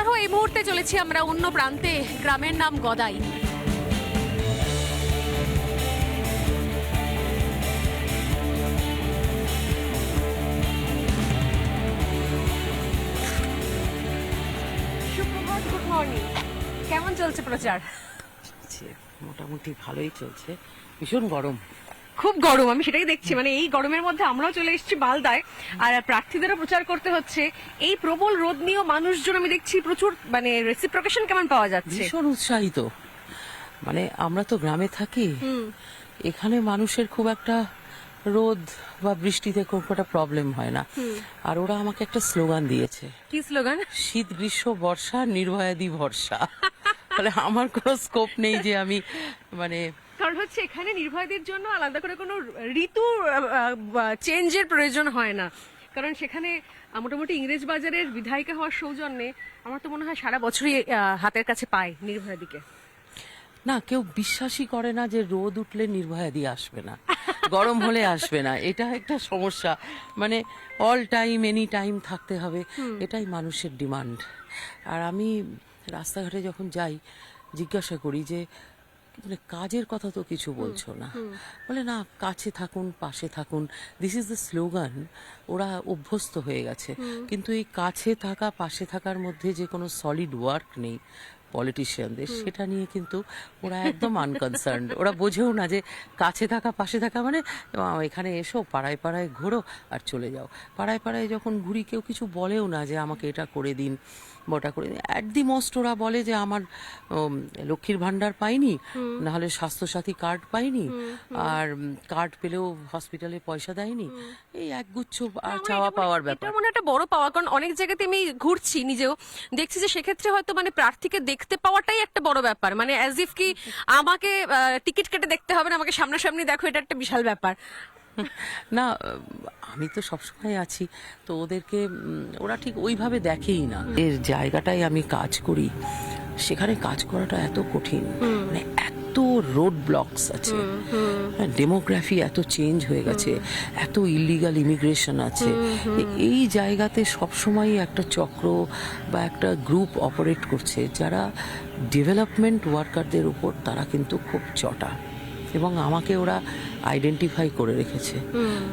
আবারও এই মুহূর্তে চলেছি আমরা অন্য প্রান্তে। গ্রামের নাম গদাই। কেমন চলছে প্রচার? মোটামুটি ভালোই চলছে। ভীষণ গরম। খুব গরম আমি সেটাই দেখছি। মানে এই গরমের মধ্যে আমরাও চলে এসেছি মালদায় আর প্রার্থীদেরও প্রচার করতে হচ্ছে। এই প্রবল রোদ নিয়েও মানুষজন আমি দেখছি প্রচুর মানে রেসিপ্রোকেশন কেমন পাওয়া যাচ্ছে? ভীষণ উৎসাহিত। মানে আমরা তো গ্রামে থাকি এখানে মানুষের খুব একটা রোদ বা বৃষ্টিতে খুব একটা প্রবলেম হয় না। আর ওরা আমাকে একটা স্লোগান দিয়েছে। কি স্লোগান শীত গ্রীষ্ম বর্ষা নির্ভয়াদি ভরসা তাহলে আমার কোনো স্কোপ নেই যে আমি মানে কারণ হচ্ছে এখানে নির্ভয়দের জন্য আলাদা করে কোনো ঋতু চেঞ্জের প্রয়োজন হয় না। কারণ সেখানে মোটামুটি ইংরেজ বাজারের বিধায়িকা হওয়ার সৌজন্যে আমার তো মনে হয় সারা বছরই হাতের কাছে পায় নির্ভয়াদিকে। না কেউ বিশ্বাসই করে না যে রোদ উঠলে নির্ভয়া দিয়ে আসবে না গরম হলে আসবে না। এটা একটা সমস্যা। মানে অল টাইম এনি টাইম থাকতে হবে। এটাই মানুষের ডিমান্ড আর আমি রাস্তাঘাটে যখন যাই জিজ্ঞাসা করি যে মানে কাজের কথা তো কিছু বলছো না। বলে না কাছে থাকুন পাশে থাকুন। দিস ইজ দ্য স্লোগান ওরা অভ্যস্ত হয়ে গেছে। কিন্তু এই কাছে থাকা পাশে থাকার মধ্যে যে কোনো সলিড ওয়ার্ক নেই পলিটিশিয়ানদের সেটা নিয়ে কিন্তু ওরা একদম আনকনসার্ন ওরা বোঝেও না যে কাছে থাকা পাশে থাকা মানে এখানে এসো পাড়ায় পাড়ায় ঘোরো আর চলে যাও। পাড়ায় পাড়ায় যখন ঘুরি কেউ কিছু বলেও না যে আমাকে এটা করে দিন। ওটা করে অ্যাট দি মোস্ট ওরা বলে যে আমার লক্ষ্মীর ভান্ডার পাইনি নাহলে স্বাস্থ্যসাথী কার্ড পাইনি আর কার্ড পেলেও হসপিটালে পয়সা দেয়নি। এই একগুচ্ছ আর চাওয়া পাওয়ার ব্যাপার। এটা মনে একটা বড় পাওয়া কারণ অনেক জায়গাতে আমি ঘুরছি নিজেও দেখছি যে সেক্ষেত্রে হয়তো মানে প্রার্থীকে দেখতে পাওয়াটাই একটা বড় ব্যাপার। মানে অ্যাজ ইফ কি আমাকে টিকিট কেটে দেখতে হবে না আমাকে সামনাসামনি দেখো এটা একটা বিশাল ব্যাপার। না আমি তো সবসময় আছি তো ওদেরকে ওরা ঠিক ওইভাবে দেখেই না। এর জায়গাটায় আমি কাজ করি সেখানে কাজ করাটা এত কঠিন মানে এত রোড ব্লকস আছে। ডেমোগ্রাফি এত চেঞ্জ হয়ে গেছে এত ইলিগাল ইমিগ্রেশন আছে। এই জায়গাতে সবসময় একটা চক্র বা একটা গ্রুপ অপারেট করছে যারা ডেভেলপমেন্ট ওয়ার্কারদের উপর তারা কিন্তু খুব চটা। এবং আমাকে ওরা আইডেন্টিফাই করে রেখেছে।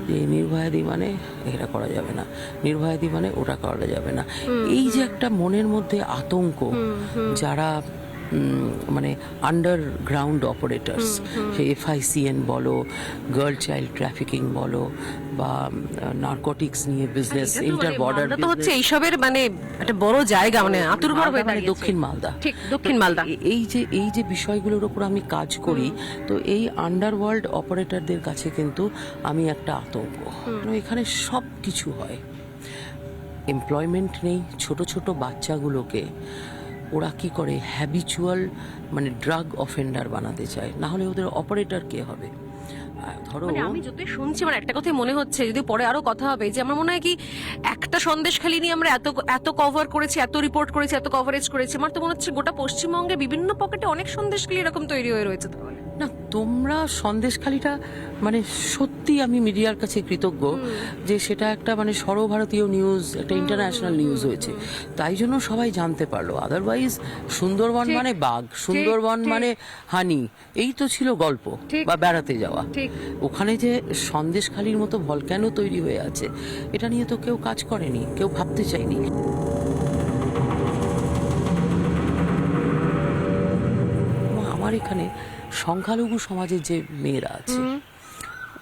যে নির্ভয়াদি মানে এটা করা যাবে না নির্ভয়াদি মানে ওটা করা যাবে না। এই যে একটা মনের মধ্যে আতঙ্ক যারা মানে আন্ডারগ্রাউন্ড অপারেটার্স এফআইসিএন বলো গার্ল চাইল্ড ট্রাফিকিং বলো বা নার্কোটিক্স নিয়ে বিজনেস ইন্টার বর্ডার তো হচ্ছে এইসবের মানে একটা বড় জায়গা মানে আতুরঘর হয়ে দাঁড়িয়েছে। দক্ষিণ মালদা। ঠিক দক্ষিণ মালদা। এই যে এই যে বিষয়গুলোর উপর আমি কাজ করি তো এই আন্ডারওয়ার্ল্ড অপারেটরদের কাছে কিন্তু আমি একটা আতঙ্ক। এখানে সব কিছু হয়। এমপ্লয়মেন্ট নেই ছোট ছোট বাচ্চাগুলোকে ওরা কি করে হ্যাবিচুয়াল মানে ড্রাগ অফেন্ডার বানাতে চায়? না হলে ওদের অপারেটর কে হবে? ধরো মানে আমি যতই শুনছি, আমার একটা কথাই মনে হচ্ছে, যদি পরে আরও কথা হবে, যে আমার মনে হয় কি একটা সন্দেশ খালি নিয়ে আমরা এত এত কভার করেছি, এত রিপোর্ট করেছি, এত কভারেজ করেছি, আমার তো মনে হচ্ছে গোটা পশ্চিমবঙ্গে বিভিন্ন পকেটে অনেক সন্দেশ খালি এরকম তৈরি হয়ে রয়েছে তাহলে। তোমরা সন্দেশখালিটা মানে সত্যি আমি মিডিয়ার কাছে কৃতজ্ঞ যে সেটা একটা মানে সর্বভারতীয় নিউজ একটা ইন্টারন্যাশনাল নিউজ হয়েছে। তাই জন্য সবাই জানতে পারল। আদারওয়াইজ সুন্দরবন মানে বাঘ সুন্দরবন মানে হানি এই তো ছিল গল্প বা বেড়াতে যাওয়া। ওখানে যে সন্দেশখালির মতো ভলক্যানো তৈরি হয়ে আছে এটা নিয়ে তো কেউ কাজ করেনি কেউ ভাবতে চায়নি। আমার এখানে সংখ্যালঘু সমাজের যে মেয়েরা আছে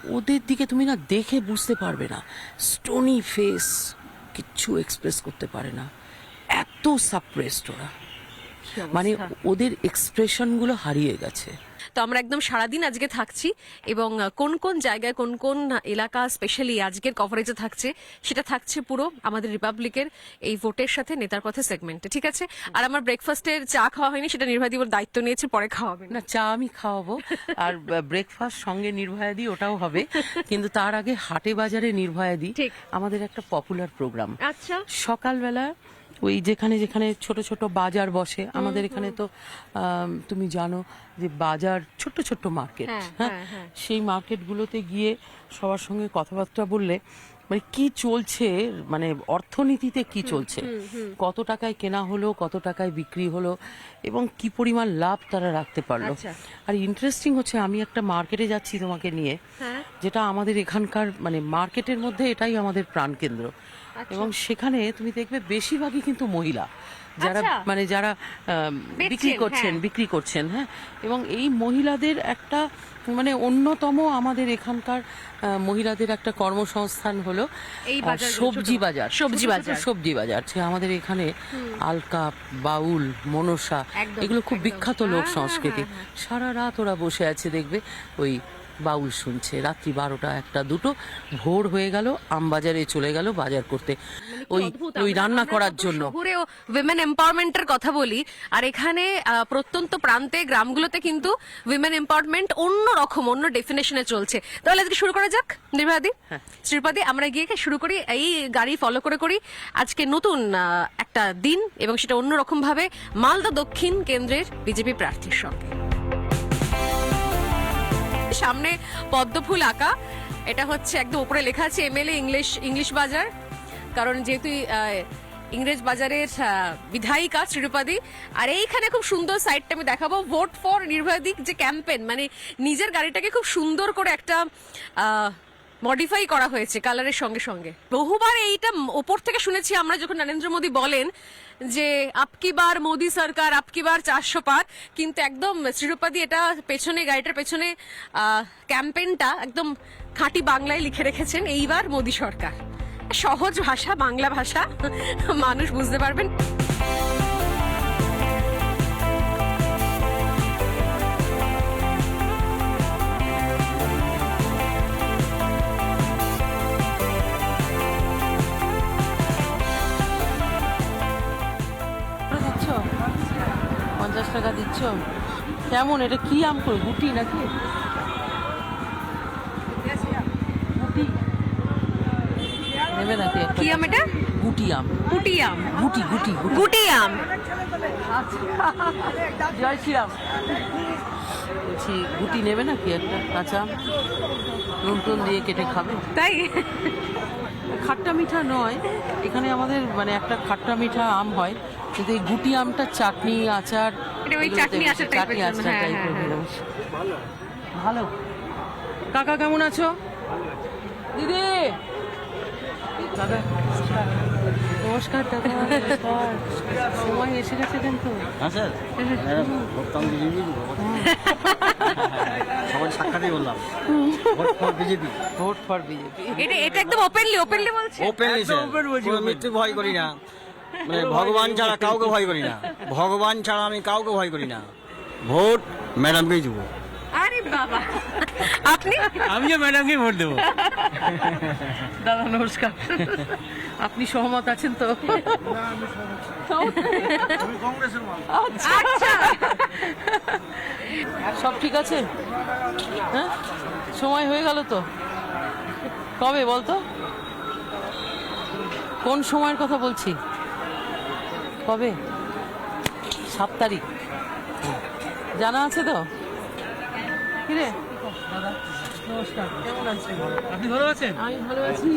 ওদের দিকে তুমি না দেখে বুঝতে পারবে না। স্টোনি ফেস কিচ্ছু এক্সপ্রেস করতে পারে না। এত সাপ্রেসড ওরা। মানে ওদের এক্সপ্রেশনগুলো হারিয়ে গেছে। তো আমরা একদম সারাদিন আজকে থাকছি এবং কোন কোন জায়গায় কোন কোন এলাকা স্পেশালি আজকের কভারেজে থাকছে সেটা থাকছে পুরো আমাদের রিপাবলিকের এই ভোটের সাথে নেতার পথে সেগমেন্টে ঠিক আছে? আর আমার ব্রেকফাস্টের চা খাওয়া হয়নি সেটা নির্ভাদিবর দায়িত্ব নিয়েছে পরে খাওয়াবেন না চা আমি খাওয়াবো। আর ব্রেকফাস্ট সঙ্গে নির্ভয়া দি ওটাও হবে। কিন্তু তার আগে হাটে বাজারে নির্ভয়া দি ঠিক। আমাদের একটা পপুলার প্রোগ্রাম আচ্ছা। সকালবেলা ওই যেখানে যেখানে ছোট ছোট বাজার বসে আমাদের এখানে তো তুমি জানো যে বাজার ছোট্ট ছোট্ট মার্কেট হ্যাঁ, হ্যাঁ হ্যাঁ, হ্যাঁ। সেই মার্কেটগুলোতে গিয়ে সবার সঙ্গে কথাবার্তা বললে মানে কি চলছে মানে অর্থনীতিতে কি চলছে কত টাকায় কেনা হলো কত টাকায় বিক্রি হলো এবং কি পরিমাণ লাভ তারা রাখতে পারল আচ্ছা। আর ইন্টারেস্টিং হচ্ছে আমি একটা মার্কেটে যাচ্ছি তোমাকে নিয়ে। যেটা আমাদের এখানকার মানে মার্কেটের মধ্যে এটাই আমাদের প্রাণকেন্দ্র। এবং সেখানে তুমি দেখবে বেশিরভাগই কিন্তু মহিলা। যারা আচ্ছা। মানে যারা বিক্রি করছেন হ্যাঁ। বিক্রি করছেন হ্যাঁ। এবং এই মহিলাদের একটা মানে অন্যতম আমাদের এখানকার মহিলাদের একটা কর্মসংস্থান হলো সবজি বাজার সবজি বাজার। সবজি বাজার। যে আমাদের এখানে আলকা বাউল মনসা এগুলো খুব বিখ্যাত লোক হ্যাঁ, সংস্কৃতি। হ্যাঁ, সারা রাত ওরা বসে আছে দেখবে ওই বাউল শুনছে। রাত্রি বারোটা একটা দুটো ভোর হয়ে গেল আমবাজারে চলে গেল বাজার করতে। ওই ওই রান্না করার জন্য। শহুরে উইমেন এম্পাওয়ারমেন্টের কথা বলি আর এখানে প্রত্যন্ত প্রান্তে গ্রামগুলোতে কিন্তু উইমেন এম্পাওয়ারমেন্ট অন্য রকম অন্য ডেফিনেশনে চলছে। তাহলে আজকে শুরু করা যাক নির্ভাদি হ্যাঁ। শ্রীপাদি আমরা গিয়ে শুরু করি এই গাড়ি ফলো করে করি। আজকে নতুন একটা দিন এবং সেটা অন্যরকম ভাবে মালদা দক্ষিণ কেন্দ্রের বিজেপি প্রার্থীর সঙ্গে। সামনে পদ্মফুল আঁকা। এটা হচ্ছে একদম উপরে লেখা আছে এমএলএ ইংলিশ ইংলিশ বাজার। কারণ যেহেতু ইংরেজ বাজারের বিধায়িকা শ্রীরূপাদি, আর এইখানে খুব সুন্দর সাইডটা আমি দেখাবো। ভোট ফর নির্ভয়াদিক যে ক্যাম্পেন মানে নিজের গাড়িটাকে খুব সুন্দর করে একটা মডিফাই করা হয়েছে কালারের সঙ্গে সঙ্গে। বহুবার এইটা ওপর থেকে শুনেছি আমরা যখন নরেন্দ্র মোদী বলেন যে আপকি বার মোদী সরকার আপকি বার চারশো পার। কিন্তু একদম শ্রীরূপাদি এটা পেছনে, গাড়িটার পেছনে ক্যাম্পেনটা একদম খাঁটি বাংলায় লিখে রেখেছেন, এইবার মোদী সরকার। সহজ ভাষা, বাংলা ভাষা, মানুষ বুঝতে পারবেন। দিচ্ছ কেমন? এটা কি আম করে গুটি নাকি? নেবে নাকি? কি আম এটা? গুটি আম। গুটি আম। গুটি গুটি। গুটি আম। জয় শ্রীরাম। বলছি গুটি নেবে নাকি একটা কাঁচা আম? নুন টুন দিয়ে কেটে খাবে? তাই? খাট্টা মিঠা নয়। এখানে আমাদের মানে একটা খাট্টা মিঠা আম হয়। কিন্তু এই গুটি আমটা চাটনি আচার এটা ওই চাটনি আচার চাটনি আচার হ্যাঁ, টাইপের হ্যাঁ, ভালো। কাকা কেমন আছো? দিদি! নমস্কার। দাদা সময় এসে গেছে কিন্তু। হ্যাঁ সবাই সাক্ষাৎই বললাম। Vote for BJP. Vote for BJP. এটা এটা একদম ওপেনলি ওপেনলি বলছে? ওপেনলি একদম বলছি, মৃত্যু ভয় করি না। মানে ভগবান ছাড়া কাউকে ভয় করি না। ভগবান ছাড়া আমি কাউকে ভয় করি না। ভোট ম্যাডামকেই দেবো। আরে বাবা। আপনি? আমিও ম্যাডামকেই ভোট দেবো। দাদা নমস্কার। আপনি সহমত আছেন তো? আচ্ছা। সব ঠিক আছে? হ্যাঁ? সময় হয়ে গেল তো। কবে বলতো? কোন সময়ের কথা বলছি? কবে? সাত তারিখ। জানা আছে তো? কিরে? দাদা নমস্কার। কেমন আছেন? আপনি ভালো আছেন? আমি ভালো আছি।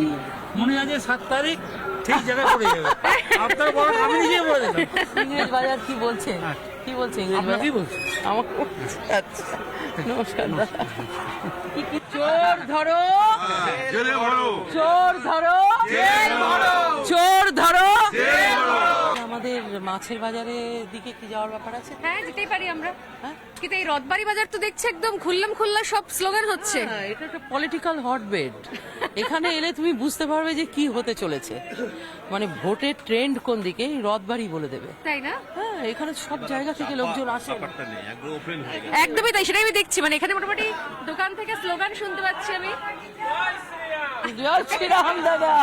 মনে আছে সাত তারিখ? ঠিক জায়গায় পড়ে যাবে। আপনার বড় আমি নিজে বলে দিলাম। ইংরেজ বাজার কি বলছে? কি বলছে ইংরেজ কি বলছে? আমাকে আচ্ছা। নমস্কার দাদা। কি কি চোর ধরো। চোর ধরো। চোর ধরো। মাছের বাজারের দিকে কি যাওয়ার ব্যাপার আছে? হ্যাঁ যেতেই পারি আমরা। হ্যাঁ? কিন্তু এই রথবাড়ি বাজার তো দেখছি একদম খুললাম খুল্লা সব স্লোগান হচ্ছে। হ্যাঁ, এটা একটা পলিটিক্যাল হটবেড এখানে এলে তুমি বুঝতে পারবে যে কি হতে চলেছে। মানে ভোটের ট্রেন্ড কোন দিকে এই রথবাড়ি বলে দেবে। তাই না? হ্যাঁ এখানে সব জায়গা থেকে লোকজন আসে। একদমই তাই সেটাই আমি দেখছি। মানে এখানে মোটামুটি দোকান থেকে স্লোগান শুনতে পাচ্ছি আমি। জয় শ্রীরাম দাদা।